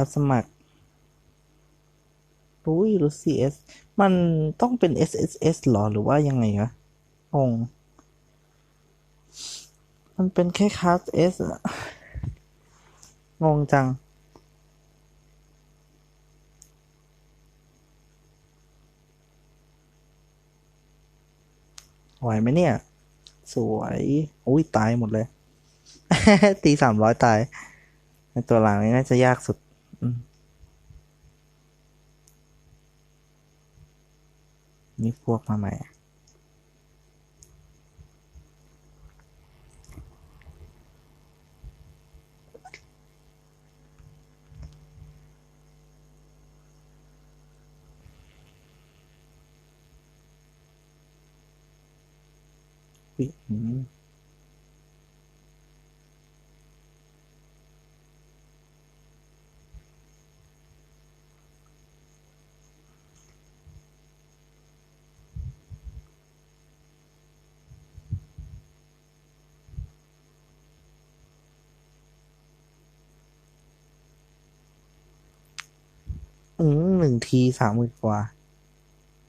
รับสมัครรู้ยรู้ CS มันต้องเป็น SSS หรอหรือว่ายังไงวะงงมันเป็นแค่คลาส S อะงงจัง ไหวไหมเนี่ย สวย อุ้ย ตายหมดเลย ตีสามร้อยตายในตัวหลังนี่น่าจะยากสุด นี่พวกมาใหม่อุ๊ย อืมหนึ่งทีสามหมื่นกว่า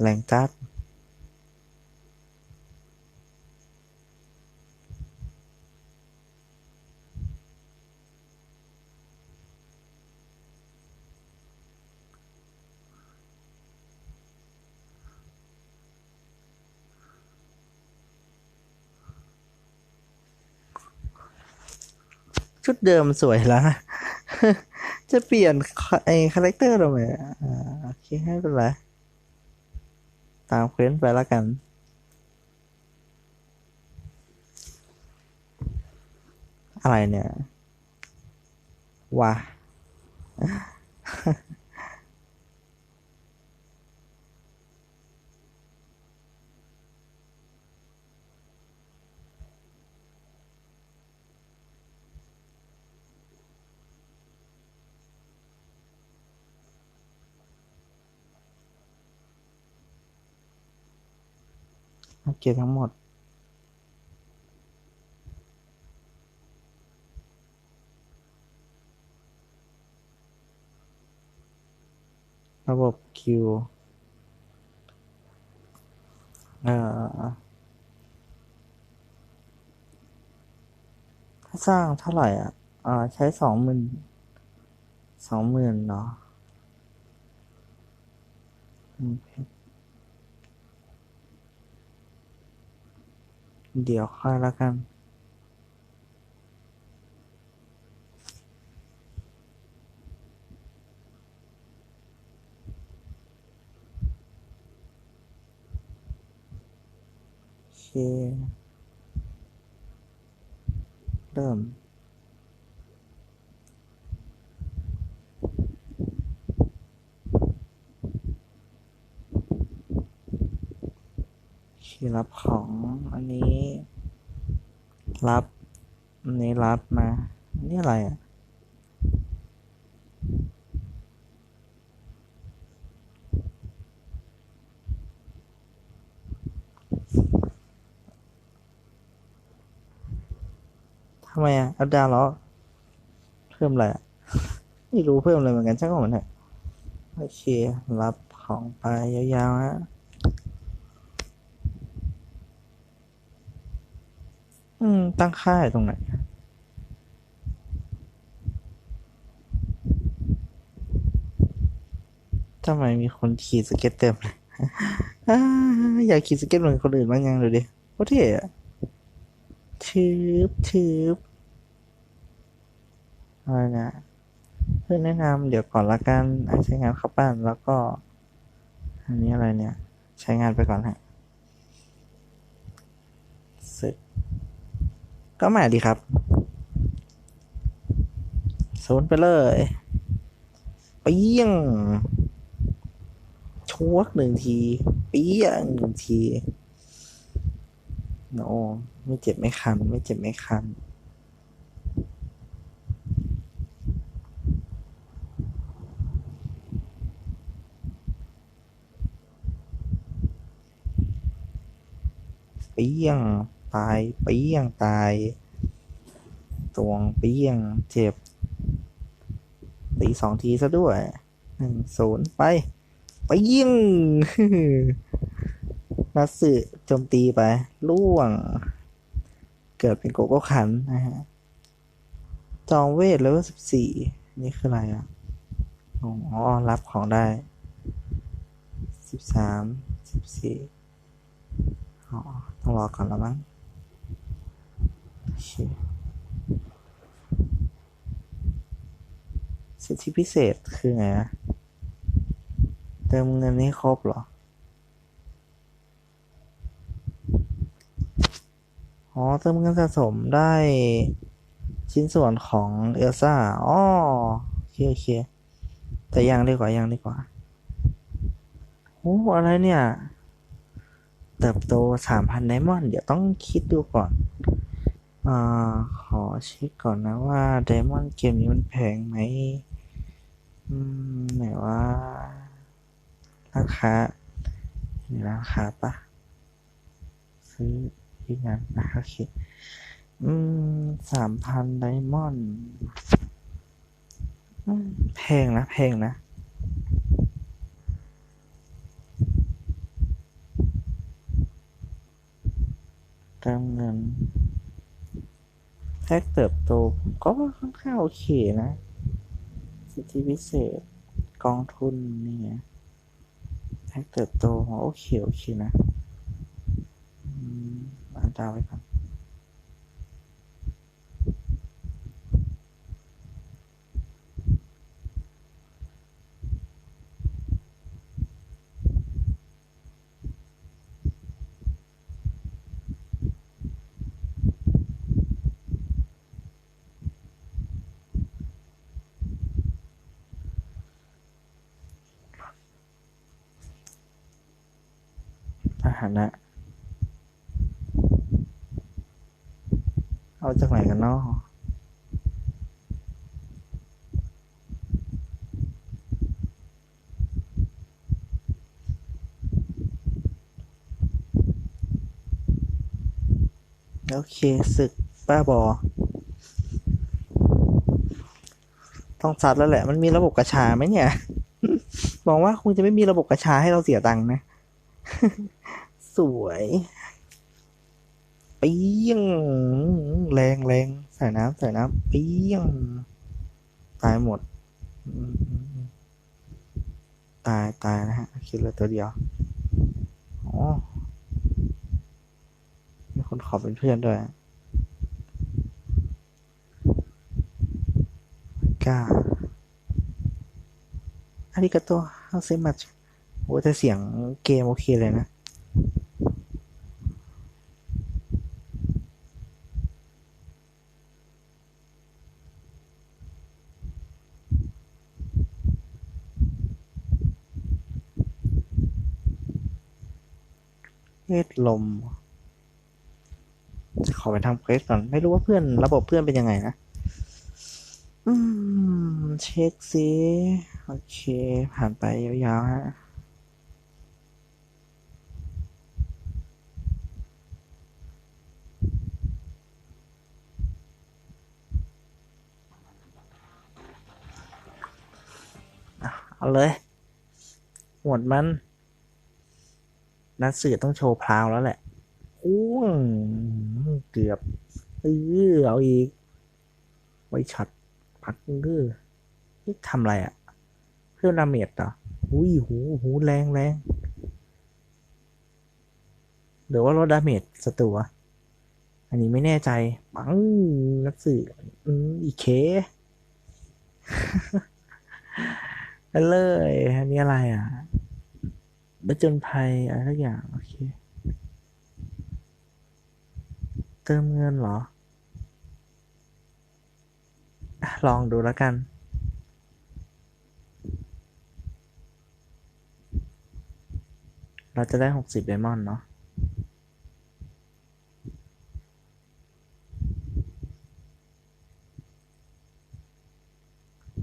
แรงจัดชุดเดิมสวยแล้วนะ จะเปลี่ยนไอ้คาแรคเตอร์ทำไมอ่าโอเคให้เป็นไรตามเควสไปแล้วกันอะไรเนี่ยว้า โอเคทั้งหมด ระบบคิวเอ่อถ้าสร้างเท่าไหร่อะอ่าใช้สองหมื่นสองหมื่นเนาะ เดี๋ยวค่อยละกันโอเคเริ่ม โอเครับของอันนี้ รับอันนี้รับมาอันนี่อะไรอะทำไมอะอัปดาวเหรอเพิ่มอะไรอะไม่รู้เพิ่มอะไรเหมือนกันช่างมันเถอะโอเค รับของไปยาวๆฮะ อืม ตั้งค่ายตรงไหนทำไมมีคนขี่สเก็ตเต็มเลยอยากขี่สเก็ตเหมือนคนอื่นบ้างยังดูดิโคตรเท่อะทืบทืบอะไรนะเพื่อนแนะนำเดี๋ยวก่อนละกันใช้งานเข้าบ้านแล้วก็ อันนี้อะไรเนี่ย ใช้งานไปก่อนฮะสึก ก็มาดีครับศูนย์ไปเลยเปี้ยงชวกหนึ่งทีเปี้ยงหนึ่งทีโอ้ไม่เจ็บไม่คัน ไม่เจ็บไม่คันเปี้ยง ตายเปี้ยงตายตวงเปี้ยงเจ็บตีสองทีซะด้วยหนึ่งศูนย์ไปไปยิงนัสึโจมตีไป ล่วง เกิดเป็นโกโก้ขันนะฮะ จองเวทเลเวลสิบสี่นี่คืออะไรอะ อ๋อ รับของได้สิบสามสิบสี่อ๋อ ต้องรอก่อนแล้วมั้ง สิทธิพิเศษคือไงอะเติมเงินให้ครบเหรอ อ๋อ เติมเงินสะสมได้ชิ้นส่วนของเอลซ่า อ๋อโอเคโอเค แต่ยังดีกว่ายังดีกว่า โอ้ อะไรเนี่ย เติบโตสามพันไดมอนด์เดี๋ยวต้องคิดดูก่อน อ่า ขอเช็คก่อนนะว่าไดมอนเกมนี้มันแพงไหม อืม ไหนว่า ราคามีราคาปะซื้อที่นั้นนะโอเค อืมสามพันไดมอนด์อืมแพงนะ แพงนะเติมเงิน แท็กเติบโตผมก็ว่าค่อนข้างโอเคนะ สิทธิพิเศษกองทุนเนี่ยแท็กเติบโตโอเค โอเคนะอันดาวไว้ก่อน นะ เอาจากไหนกันเนาะโอเคศึกป้าบอ ต้องซัดแล้วแหละ มันมีระบบกระชาไหมเนี่ยมองว่าคงจะไม่มีระบบกระชาให้เราเสียตังค์นะ สวยเปี้ยงแรงแรงใส่น้ำใส่น้ำเปี้ยง ตายหมด ตายตายนะฮะคิดเลยตัวเดียวอ๋อมีคนขอเป็นเพื่อนด้วยก้าอาริกาโตเฮาเซมัชโอ้แต่เสียงเกมโอเคเลยนะ เวทลม ขอไปทำเควสก่อน ไม่รู้ว่าเพื่อนระบบเพื่อนเป็นยังไงนะ อืม เช็คซิโอเค ผ่านไปยาวๆฮะอะเอาเลย หมดมัน นัดสื่อต้องโชว์พราวแล้วแหละอ้วงเกือบเออเอาอีก ไว้ช็อตพักเออนี่ทำอะไรอะ่ะ เพิ่มดาเมจเหรออุ้ยหูหูแรงแรงหรือว่าลดดาเมจศัตรูวอันนี้ไม่แน่ใจ ปังนักสื่ออืมอีเคไปเลยอันนี้อะไรอะ บจนภัยอะไรสักอย่าง โอเค เติมเงินเหรออลองดูแล้วกัน เราจะได้หกสิบไดมอนด์เนาะ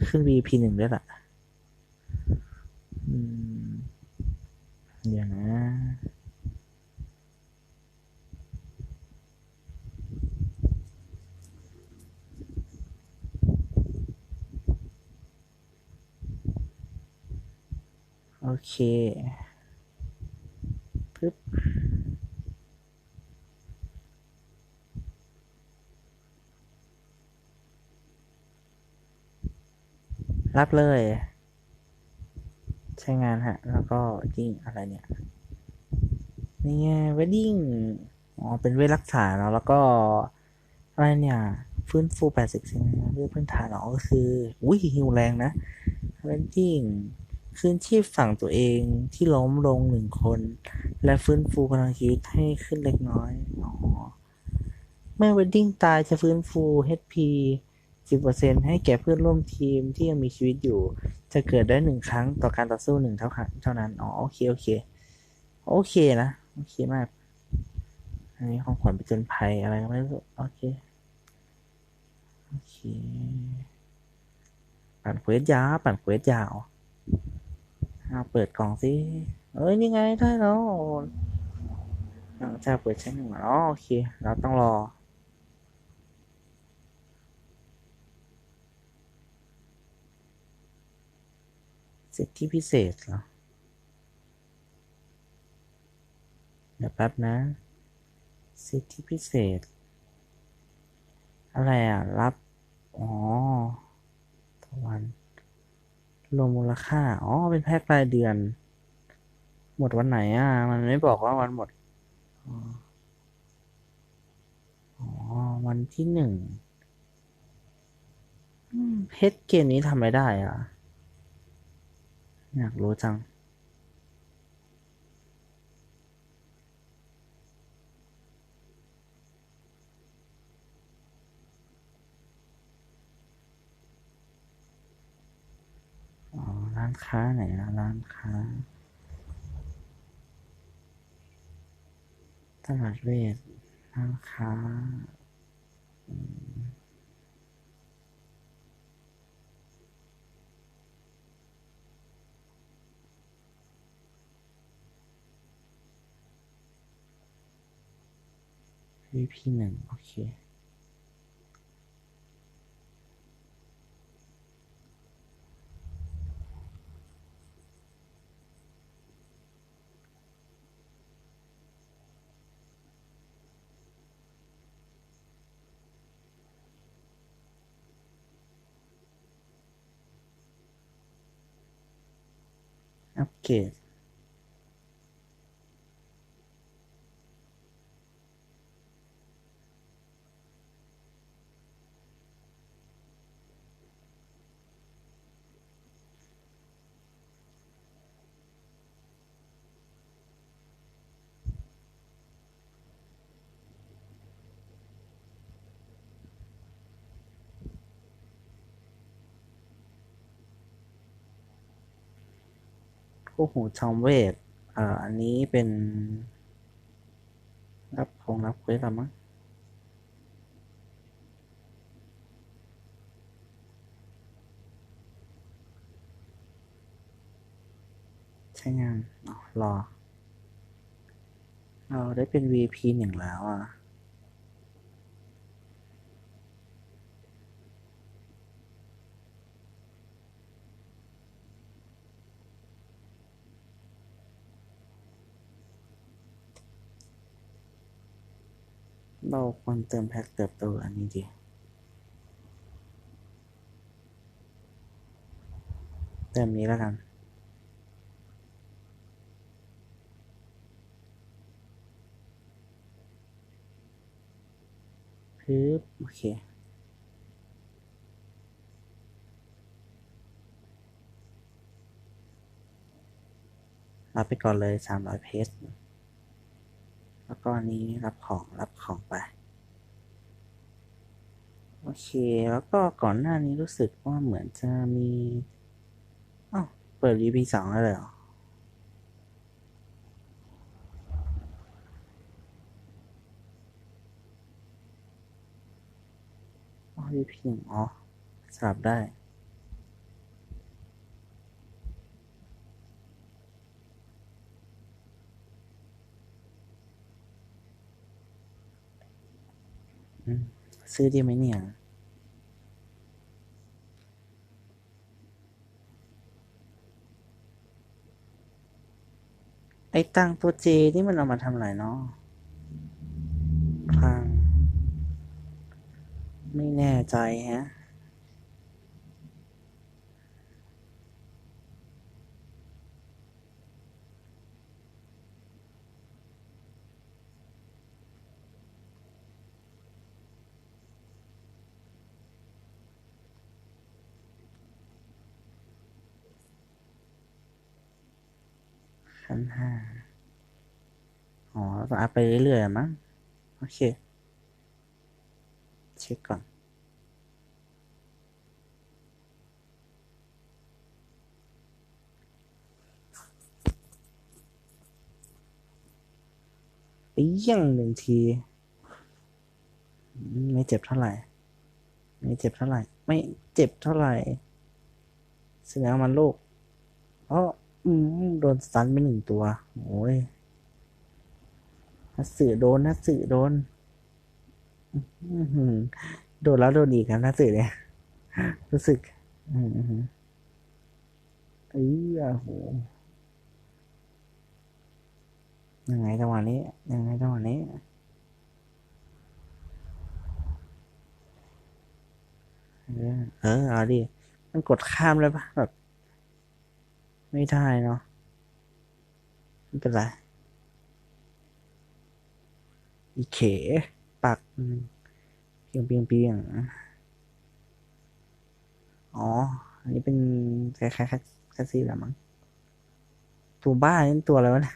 ขึ้น VP หนึ่งด้วยล่ะ อืม อย่างนะโอเคปึ๊บรับเลย ใช้งานฮะ แล้วก็ยิ่งอะไรเนี่ย นี่ไงเวดดิ้งอ๋อ เป็นเวทรักษาเนาะแล้วก็ อะไรเนี่ย ฟื้นฟู80ใช่ไหมเรื่องพื้นฐานอ๋อก็คืออุ้ยฮิวแรงนะเวดดิ้งคืนชีพฝั่งตัวเองที่ล้มลงหนึ่งคน และฟื้นฟูพลังชีวิตให้ขึ้นเล็กน้อยอ๋อเมื่อเวดดิ้งตายจะฟื้นฟู HP 10%ให้แก่เพื่อนร่วมทีมที่ยังมีชีวิตอยู่ จะเกิดได้หนึ่งครั้งต่อการต่อสู้หนึ่งเท่าครั้งเท่านั้น อ๋อ โอเค โอเค โอเคนะ โอเคมาก อันนี้ของขวัญไปจนภัยอะไรก็ไม่รู้ โอเค โอเค ปั่นเควสยา ปั่นเควสยาวเอาเปิดกล่องสิเอ้ย นี่ไงได้แล้วหลังจากเปิดใช้หนึ่งอ๋อ โอเค เราต้องรอ สิทธิพิเศษเหรอเดี๋ยวแป๊บนะ สิทธิพิเศษ อะไรอะ รับ อ๋อต่อวันรวมมูลค่า อ๋อ เป็นแพ็ครายเดือน หมดวันไหนอะ มันไม่บอกว่าวันหมด อ๋อ วันที่หนึ่งเพชรเกมนี้ทำอะไรได้อะ อยากรู้จัง อ๋อ ร้านค้าไหนนะร้านค้า ตลาดเวทร้านค้า อืมวีพีหนึ่งโอเคอัปเกรด คู่หูจอมเวทเอ่ออันนี้เป็น รับคงรับเควสแล้วมั้งใช้งานรอ เราได้เป็น VP หนึ่งแล้วอะ เราควรเติมแพ็คเติบโตอันนี้ดีเติมนี้แล้วกันปึ๊บโอเครับไปก่อนเลยสามร้อยเพชร แล้วก็อันนี้รับของรับของไป โอเค แล้วก็ก่อนหน้านี้รู้สึกว่าเหมือนจะมีอ้าวเปิด EP สองแล้วเลยเหรออ๋อ EP หนึ่งอ๋อสลับได้ ซื้อดีไหมเนี่ย ไอ้ตังตัวเจนี่มันเอามาทำอะไรเนาะพัง ไม่แน่ใจฮะ ชั้นห้าอ๋อต้องอัพไปเรื่อยๆมั้งโอเค เช็คก่อนเปี้ยงหนึ่งที ไม่เจ็บเท่าไหร่ ไม่เจ็บเท่าไหร่ ไม่เจ็บเท่าไหร่แสดงมันโลกเพราะ อืมโดนสันไปหนึ่งตัว โอ้ยนัสื่อโดนนัสื่อโดนโดนแล้วโดนอีกครับนัสื่อเนี่ย รู้สึก อืมอืมเอ้ยโหยังไงจังหวะนี้ ยังไงจังหวะนี้เออเออเอาดิ มันกดข้ามเลยปะแบบ ไม่ได้เนาะไม่เป็นไรอีเขปักเปียงเปียงเปียงอ๋อ อันนี้เป็นคล้ายๆแคสซี่แหละมั้งตัวบ้านี่ตัวอะไรวะเนี่ย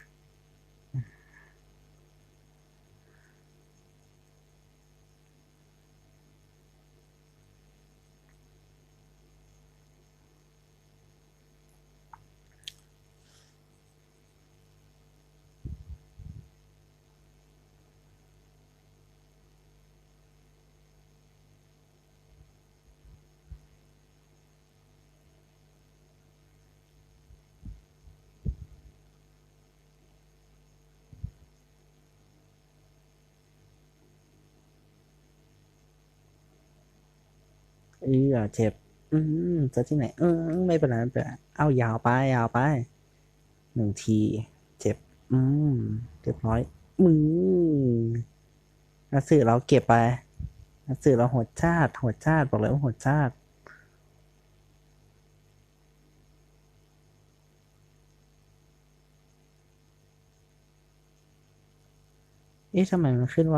เออเจ็บ อืมจะที่ไหน เออ ไม่เป็นไรไม่เป็นไรเอายาวไป ยาวไป หนึ่งที เจ็บ อืมเรียบร้อย มือนักสื่อเราเก็บไปนักสื่อเราหดชาติหดชาติบอกเลยว่าหดชาติเอ๊ะทำไมมันขึ้นว่า